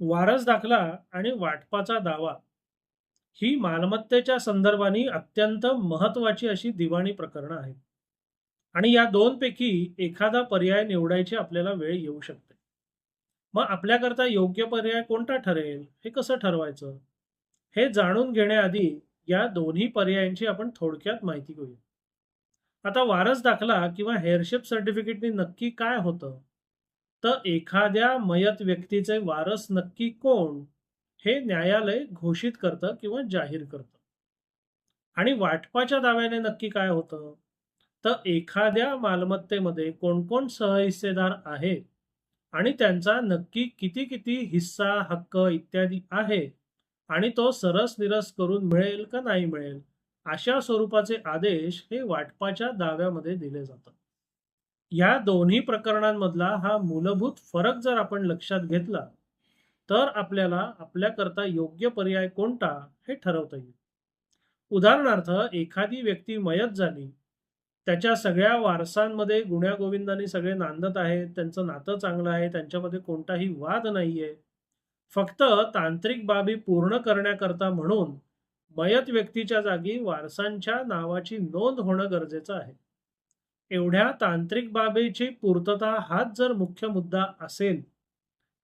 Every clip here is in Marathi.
वारस दाखला आणि वाटपाचा दावा. ही मालमत्तेच्या संदर्भाने अत्यंत महत्वाची अशी दिवाणी प्रकरणं आहेत. आणि या दोनपैकी एखादा पर्याय निवडायची आपल्याला वेळ येऊ शकते. मग आपल्याकरता योग्य पर्याय कोणता ठरेल? हे कसं ठरवायचं? हे जाणून घेण्याआधी या दोन्ही पर्यायांची आपण थोडक्यात माहिती घेऊया. आता वारस दाखला किंवा हेअरशिप सर्टिफिकेटनी नक्की काय होतं? तर एखाद्या मयत व्यक्तीचे वारस नक्की कोण? हे न्यायालय घोषित करतं किंवा जाहीर करतं. आणि वाटपाच्या दाव्याने नक्की काय होतं? तर एखाद्या मालमत्तेमध्ये कोण कोण सहहिस्सेदार आहेत आणि त्यांचा नक्की किती किती हिस्सा हक्क इत्यादी आहे? आणि तो सरस निरस करून मिळेल का नाही मिळेल? अशा स्वरूपाचे आदेश हे वाटपाच्या दाव्यामध्ये दिले जातात. या दोन्ही प्रकरणांमधला हा मूलभूत फरक जर आपण लक्षात घेतला तर आपल्याला आपल्याकरता योग्य पर्याय कोणता हे ठरवता येईल. उदाहरणार्थ एखादी व्यक्ती मयत झाली. त्याच्या सगळ्या वारसांमध्ये गुण्यागोविंदाने सगळे नांदत आहेत त्यांचं नातं चांगलं आहे त्यांच्यामध्ये कोणताही वाद नाहीये. फक्त तांत्रिक बाबी पूर्ण करण्याकरता म्हणून मयत व्यक्तीच्या जागी वारसांच्या नावाची नोंद होणं गरजेचं आहे. एवढ्या तांत्रिक बाबीची पूर्तता हाच जर मुख्य मुद्दा असेल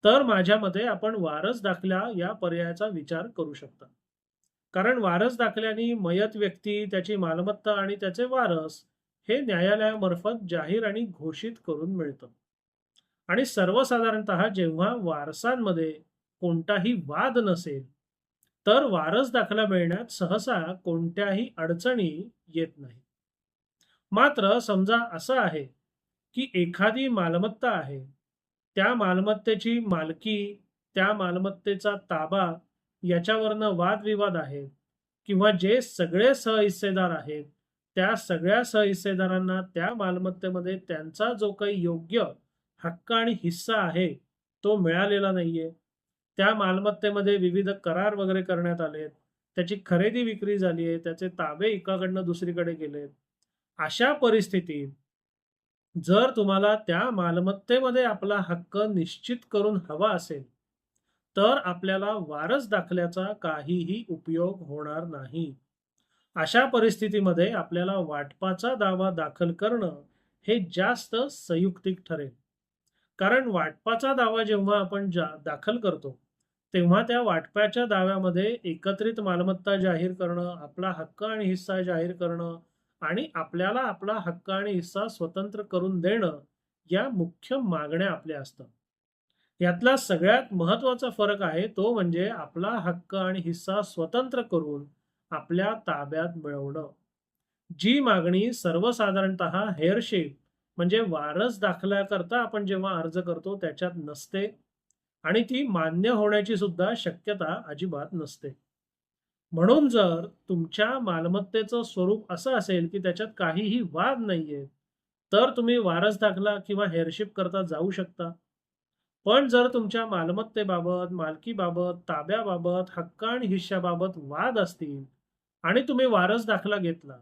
तर माझ्या मते आपण वारस दाखल्या या पर्यायाचा विचार करू शकता. कारण वारस दाखल्याने मयत व्यक्ती त्याची मालमत्ता आणि त्याचे वारस हे न्यायालयामार्फत जाहीर आणि घोषित करून मिळतं. आणि सर्वसाधारणतः जेव्हा वारसांमध्ये कोणताही वाद नसेल तर वारस दाखला मिळण्यात सहसा कोणत्याही अडचणी येत नाही मात्र समजा असं आहे की एखादी मालमत्ता आहे त्या मालमत्तेची मालकी त्या मालमत्तेचा ताबा याच्यावरनं वादविवाद आहेत किंवा जे सगळे सहहिस्सेदार आहेत त्या सगळ्या सहहिस्सेदारांना त्या मालमत्तेमध्ये त्यांचा जो काही योग्य हक्क आणि हिस्सा आहे तो मिळालेला नाहीये. त्या मालमत्तेमध्ये विविध करार वगैरे करण्यात आलेत त्याची खरेदी विक्री झाली आहे त्याचे ताबे एकाकडनं दुसरीकडे गेलेत. अशा परिस्थितीत जर तुम्हाला त्या मालमत्तेमध्ये आपला हक्क निश्चित करून हवा असेल तर आपल्याला वारस दाखल्याचा काहीही उपयोग होणार नाही. अशा परिस्थितीमध्ये आपल्याला वाटपाचा दावा दाखल करणं हे जास्त संयुक्तिक ठरेल. कारण वाटपाचा दावा जेव्हा आपण जा दाखल करतो तेव्हा त्या वाटपाच्या दाव्यामध्ये एकत्रित मालमत्ता जाहीर करणं आपला हक्क आणि हिस्सा जाहीर करणं आणि आपल्याला आपला हक्क आणि हिस्सा स्वतंत्र करून देणं या मुख्य मागण्या आपल्या असतात. यातला सगळ्यात महत्त्वाचा फरक आहे तो म्हणजे आपला हक्क आणि हिस्सा स्वतंत्र करून आपल्या ताब्यात मिळवणं. जी मागणी सर्वसाधारणतः हेअरशिप म्हणजे वारस दाखल्याकरता आपण जेव्हा अर्ज करतो त्याच्यात नसते आणि ती मान्य होण्याची सुद्धा शक्यता अजिबात नसते. म्हणून जर तुमच्या मालमत्तेचं स्वरूप असं असेल की त्याच्यात काहीही वाद नाहीये तर तुम्ही वारस दाखला किंवा हेअरशिप करता जाऊ शकता. पण जर तुमच्या मालमत्तेबाबत मालकीबाबत ताब्याबाबत हक्क आणि हिश्श्याबाबत वाद असतील आणि तुम्ही वारस दाखला घेतला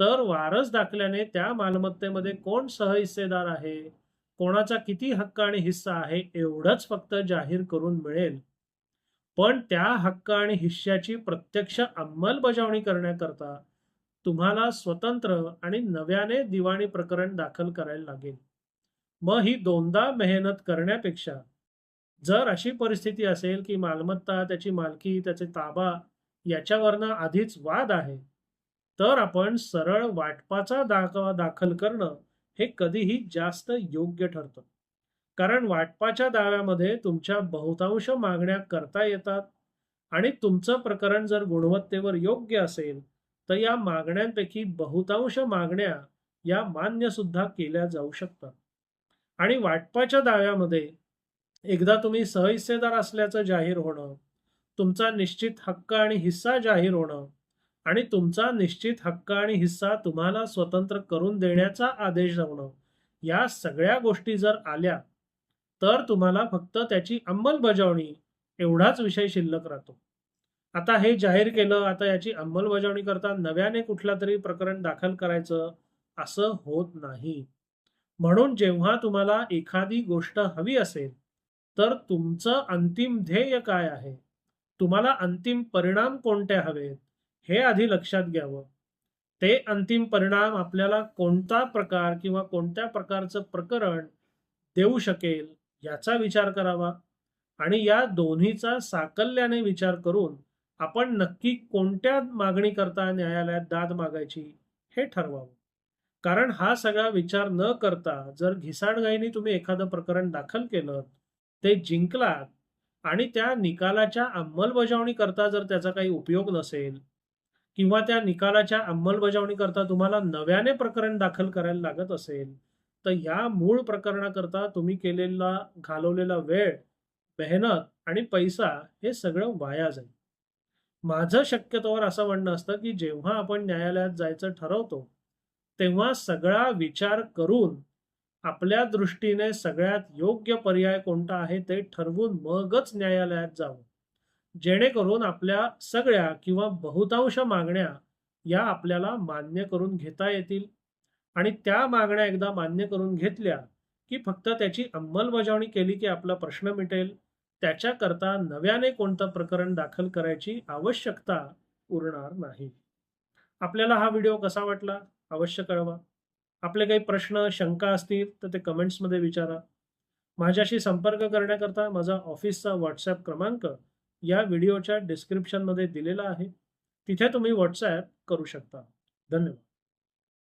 तर वारस दाखल्याने त्या मालमत्तेमध्ये कोण सहहिस्सेदार आहे कोणाचा किती हक्क आणि हिस्सा आहे एवढंच फक्त जाहीर करून मिळेल. पण त्या हक्क आणि हिश्श्याची प्रत्यक्ष अंमलबजावणी करण्याकरता तुम्हाला स्वतंत्र आणि नव्याने दिवाणी प्रकरण दाखल करायला लागेल. मग ही दोनदा मेहनत करण्यापेक्षा जर अशी परिस्थिती असेल की मालमत्ता त्याची मालकी त्याचे ताबा याच्यावरनं आधीच वाद आहे तर आपण सरळ वाटपाचा दाखवा दाखल करणं हे कधीही जास्त योग्य ठरतं. कारण वाटपाच्या दाव्यामध्ये तुमच्या बहुतांश मागण्या करता येतात आणि तुमचं प्रकरण जर गुणवत्तेवर योग्य असेल तर या मागण्यांपैकी बहुतांश मागण्या या मान्य सुद्धा केल्या जाऊ शकतात. आणि वाटपाच्या दाव्यामध्ये एकदा तुम्ही सहहिस्सेदार असल्याचं जाहीर होणं तुमचा निश्चित हक्क आणि हिस्सा जाहीर होणं आणि तुमचा निश्चित हक्क आणि हिस्सा तुम्हाला स्वतंत्र करून देण्याचा आदेश होणं या सगळ्या गोष्टी जर आल्या तर तुम्हाला फक्त त्याची अंमलबजावणी एवढाच विषय शिल्लक राहतो. आता हे जाहीर केलं आता याची अंमलबजावणी करता नव्याने कुठला तरी प्रकरण दाखल करायचं असं होत नाही. म्हणून जेव्हा तुम्हाला एखादी गोष्ट हवी असेल तर तुमचं अंतिम ध्येय काय आहे? तुम्हाला अंतिम परिणाम कोणते हवेत? हे आधी लक्षात घ्यावं. ते अंतिम परिणाम आपल्याला कोणता प्रकार किंवा कोणत्या प्रकारचं प्रकरण देऊ शकेल याचा विचार करावा. आणि या दोन्हीचा साकल्याने विचार करून आपण नक्की कोणत्या मागणी करता न्यायालयात दाद मागायची हे ठरवावं. कारण हा सगळा विचार न करता जर घिसाडगाईने तुम्ही एखादं प्रकरण दाखल केलं ते जिंकलात आणि त्या निकालाच्या अंमलबजावणी करता जर त्याचा काही उपयोग नसेल किंवा त्या निकालाच्या अंमलबजावणी करता तुम्हाला नव्याने प्रकरण दाखल करायला लागत असेल तर या मूळ प्रकरणाकरता तुम्ही केलेला घालवलेला वेळ मेहनत आणि पैसा हे सगळं वाया जाईल. माझं शक्यतोवर असं म्हणणं असतं की जेव्हा आपण न्यायालयात जायचं ठरवतो तेव्हा सगळा विचार करून आपल्या दृष्टीने सगळ्यात योग्य पर्याय कोणता आहे ते ठरवून मगच न्यायालयात जावं. जेणेकरून आपल्या सगळ्या किंवा बहुतांश मागण्या या आपल्याला मान्य करून घेता येतील. आणि त्या मागण्या एकदा मान्य करून घेतल्या की फक्त त्याची अंमलबजावणी केली की आपला प्रश्न मिटेल. त्याच्याकरता नव्याने कोणतं प्रकरण दाखल करायची आवश्यकता उरणार नाही. आपल्याला हा व्हिडिओ कसा वाटला अवश्य कळवा. आपले काही प्रश्न शंका असतील तर ते कमेंट्समध्ये विचारा. माझ्याशी संपर्क करण्याकरता माझा ऑफिसचा व्हॉट्सॲप क्रमांक या व्हिडिओच्या डिस्क्रिप्शनमध्ये दिलेला आहे. तिथे तुम्ही व्हॉट्सॲप करू शकता. धन्यवाद.